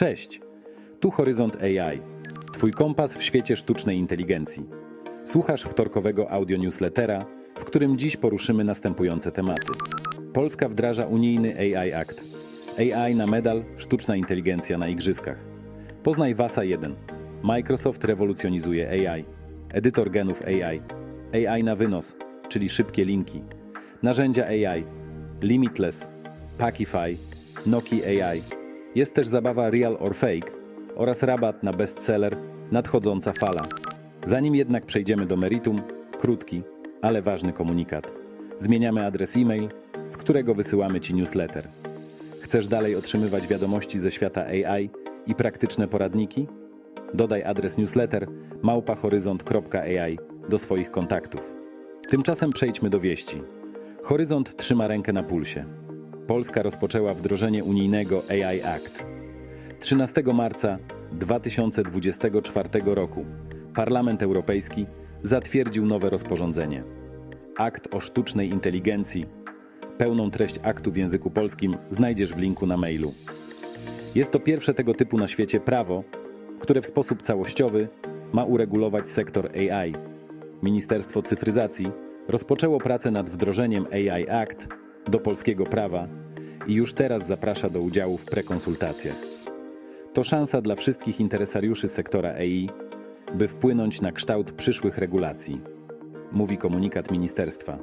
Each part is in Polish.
Cześć! Tu Horyzont AI, Twój kompas w świecie sztucznej inteligencji. Słuchasz wtorkowego audio newslettera, w którym dziś poruszymy następujące tematy. Polska wdraża unijny AI Act. AI na medal, sztuczna inteligencja na igrzyskach. Poznaj WASA 1. Microsoft rewolucjonizuje AI. Edytor genów AI. AI na wynos, czyli szybkie linki. Narzędzia AI. Limitless, Pacify, Noki AI. Jest też zabawa Real or Fake oraz rabat na bestseller Nadchodząca fala. Zanim jednak przejdziemy do meritum, krótki, ale ważny komunikat. Zmieniamy adres e-mail, z którego wysyłamy Ci newsletter. Chcesz dalej otrzymywać wiadomości ze świata AI i praktyczne poradniki? Dodaj adres newsletter małpahoryzont.ai do swoich kontaktów. Tymczasem przejdźmy do wieści. Horyzont trzyma rękę na pulsie. Polska rozpoczęła wdrożenie unijnego AI Act. 13 marca 2024 roku Parlament Europejski zatwierdził nowe rozporządzenie. Akt o sztucznej inteligencji. Pełną treść aktu w języku polskim znajdziesz w linku na mailu. Jest to pierwsze tego typu na świecie prawo, które w sposób całościowy ma uregulować sektor AI. Ministerstwo Cyfryzacji rozpoczęło pracę nad wdrożeniem AI Act do polskiego prawa i już teraz zaprasza do udziału w prekonsultacjach. To szansa dla wszystkich interesariuszy sektora AI, by wpłynąć na kształt przyszłych regulacji, mówi komunikat ministerstwa.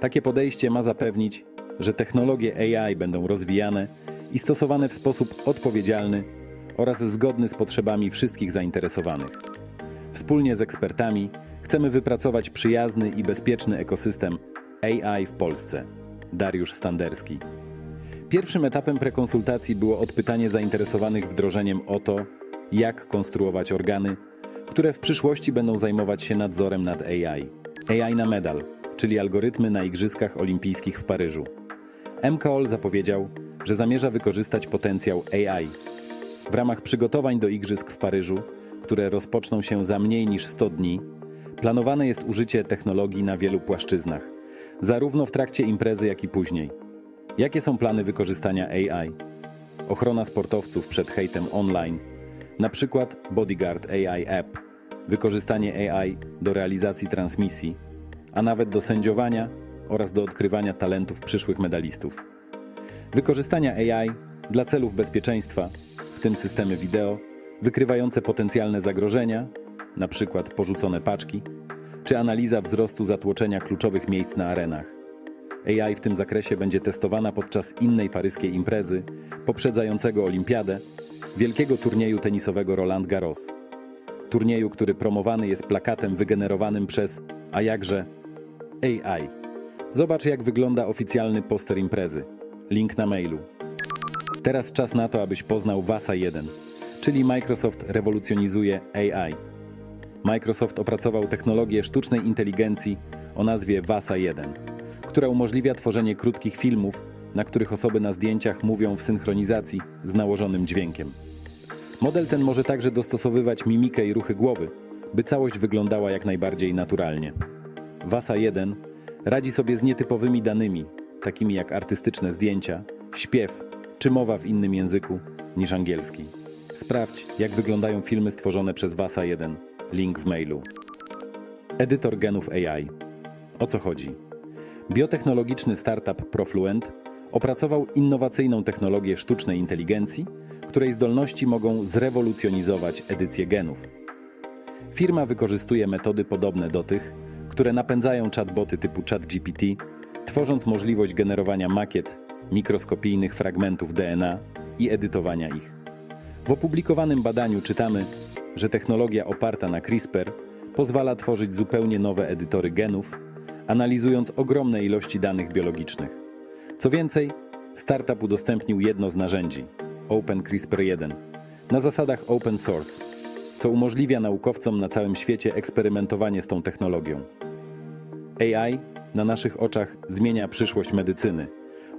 Takie podejście ma zapewnić, że technologie AI będą rozwijane i stosowane w sposób odpowiedzialny oraz zgodny z potrzebami wszystkich zainteresowanych. Wspólnie z ekspertami chcemy wypracować przyjazny i bezpieczny ekosystem AI w Polsce. Dariusz Standerski. Pierwszym etapem prekonsultacji było odpytanie zainteresowanych wdrożeniem o to, jak konstruować organy, które w przyszłości będą zajmować się nadzorem nad AI. AI na medal, czyli algorytmy na Igrzyskach Olimpijskich w Paryżu. MKOL zapowiedział, że zamierza wykorzystać potencjał AI. W ramach przygotowań do Igrzysk w Paryżu, które rozpoczną się za mniej niż 100 dni, planowane jest użycie technologii na wielu płaszczyznach, zarówno w trakcie imprezy, jak i później. Jakie są plany wykorzystania AI? Ochrona sportowców przed hejtem online, na przykład Bodyguard AI App, wykorzystanie AI do realizacji transmisji, a nawet do sędziowania oraz do odkrywania talentów przyszłych medalistów. Wykorzystania AI dla celów bezpieczeństwa, w tym systemy wideo, wykrywające potencjalne zagrożenia, na przykład porzucone paczki, czy analiza wzrostu zatłoczenia kluczowych miejsc na arenach. AI w tym zakresie będzie testowana podczas innej paryskiej imprezy, poprzedzającego olimpiadę, wielkiego turnieju tenisowego Roland Garros. Turnieju, który promowany jest plakatem wygenerowanym przez, a jakże, AI. Zobacz, jak wygląda oficjalny poster imprezy. Link na mailu. Teraz czas na to, abyś poznał WASA 1, czyli Microsoft rewolucjonizuje AI. Microsoft opracował technologię sztucznej inteligencji o nazwie WASA 1, która umożliwia tworzenie krótkich filmów, na których osoby na zdjęciach mówią w synchronizacji z nałożonym dźwiękiem. Model ten może także dostosowywać mimikę i ruchy głowy, by całość wyglądała jak najbardziej naturalnie. WASA 1 radzi sobie z nietypowymi danymi, takimi jak artystyczne zdjęcia, śpiew czy mowa w innym języku niż angielski. Sprawdź, jak wyglądają filmy stworzone przez WASA 1. Link w mailu. Edytor genów AI. O co chodzi? Biotechnologiczny startup Profluent opracował innowacyjną technologię sztucznej inteligencji, której zdolności mogą zrewolucjonizować edycję genów. Firma wykorzystuje metody podobne do tych, które napędzają chatboty typu ChatGPT, tworząc możliwość generowania makiet, mikroskopijnych fragmentów DNA i edytowania ich. W opublikowanym badaniu czytamy, że technologia oparta na CRISPR pozwala tworzyć zupełnie nowe edytory genów, analizując ogromne ilości danych biologicznych. Co więcej, startup udostępnił jedno z narzędzi OpenCRISPR-1 na zasadach open source, co umożliwia naukowcom na całym świecie eksperymentowanie z tą technologią. AI na naszych oczach zmienia przyszłość medycyny,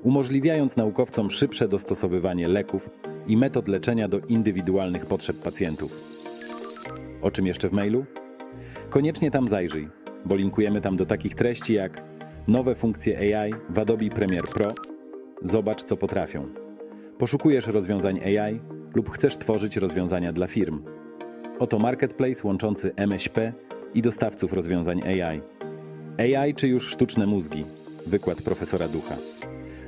umożliwiając naukowcom szybsze dostosowywanie leków i metod leczenia do indywidualnych potrzeb pacjentów. O czym jeszcze w mailu? Koniecznie tam zajrzyj, bo linkujemy tam do takich treści jak nowe funkcje AI w Adobe Premiere Pro. Zobacz, co potrafią. Poszukujesz rozwiązań AI lub chcesz tworzyć rozwiązania dla firm. Oto marketplace łączący MŚP i dostawców rozwiązań AI. AI czy już sztuczne mózgi? Wykład profesora Ducha.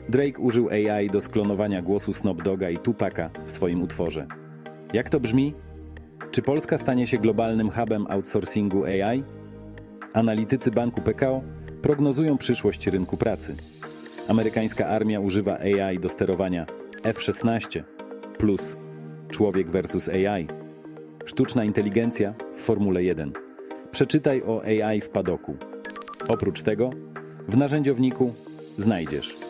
Drake użył AI do sklonowania głosu Snoop Doga i Tupaka w swoim utworze. Jak to brzmi? Czy Polska stanie się globalnym hubem outsourcingu AI? Analitycy banku PKO prognozują przyszłość rynku pracy. Amerykańska armia używa AI do sterowania F-16 plus człowiek versus AI. Sztuczna inteligencja w Formule 1. Przeczytaj o AI w padoku. Oprócz tego w narzędziowniku znajdziesz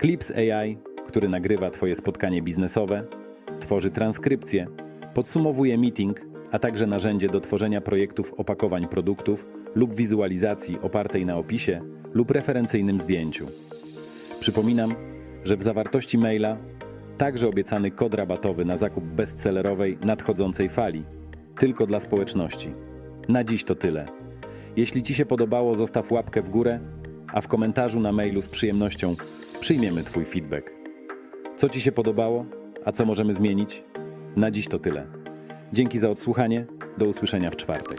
Clips AI, który nagrywa Twoje spotkanie biznesowe, tworzy transkrypcję, podsumowuje meeting, a także narzędzie do tworzenia projektów opakowań produktów lub wizualizacji opartej na opisie lub referencyjnym zdjęciu. Przypominam, że w zawartości maila także obiecany kod rabatowy na zakup bestsellerowej nadchodzącej fali, tylko dla społeczności. Na dziś to tyle. Jeśli Ci się podobało, zostaw łapkę w górę, a w komentarzu na mailu z przyjemnością przyjmiemy Twój feedback. Co Ci się podobało, a co możemy zmienić? Na dziś to tyle. Dzięki za odsłuchanie. Do usłyszenia w czwartek.